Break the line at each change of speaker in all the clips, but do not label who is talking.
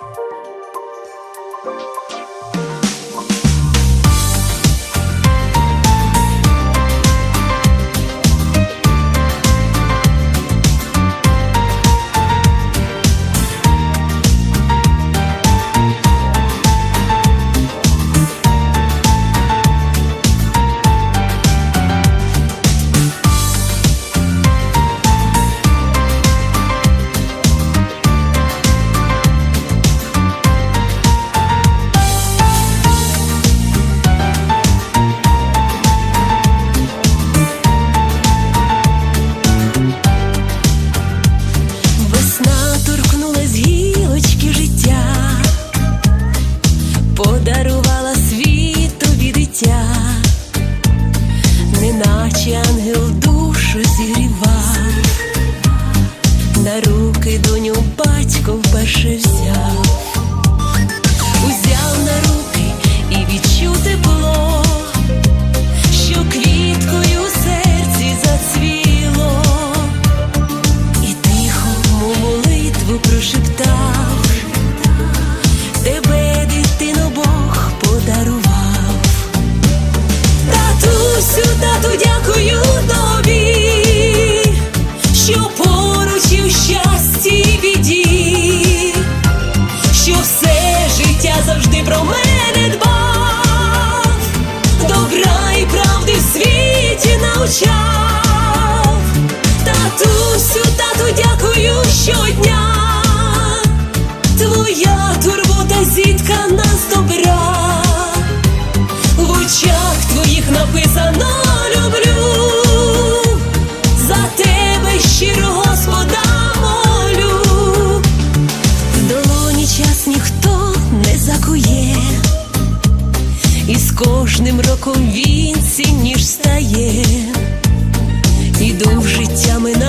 you батько тату, щодня. Твоя турбота зіткана з добра. В очах твоїх написано люблю. За тебе щиро Господа молю. В долоні час ніхто не закує. І з кожним роком він цінніш стає. Іду в життя минаючи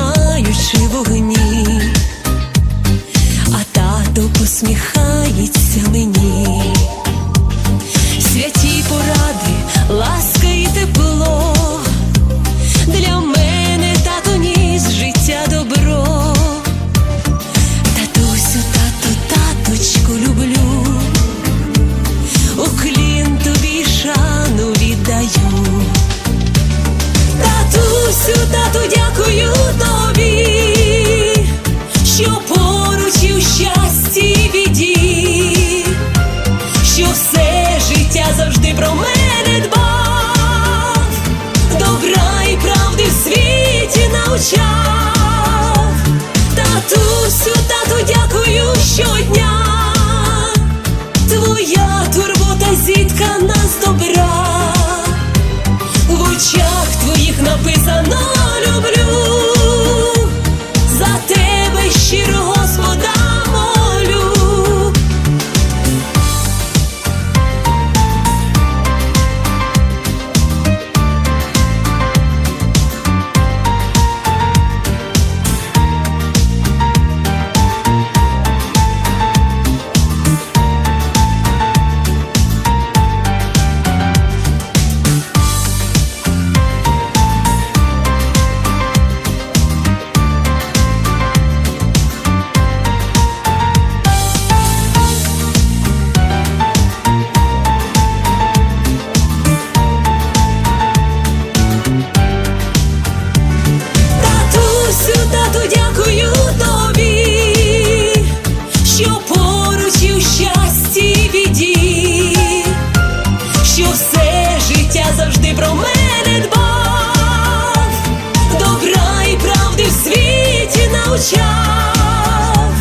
очах,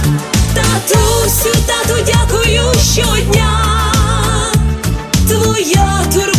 татусю, тату, дякую щодня, твоя турбота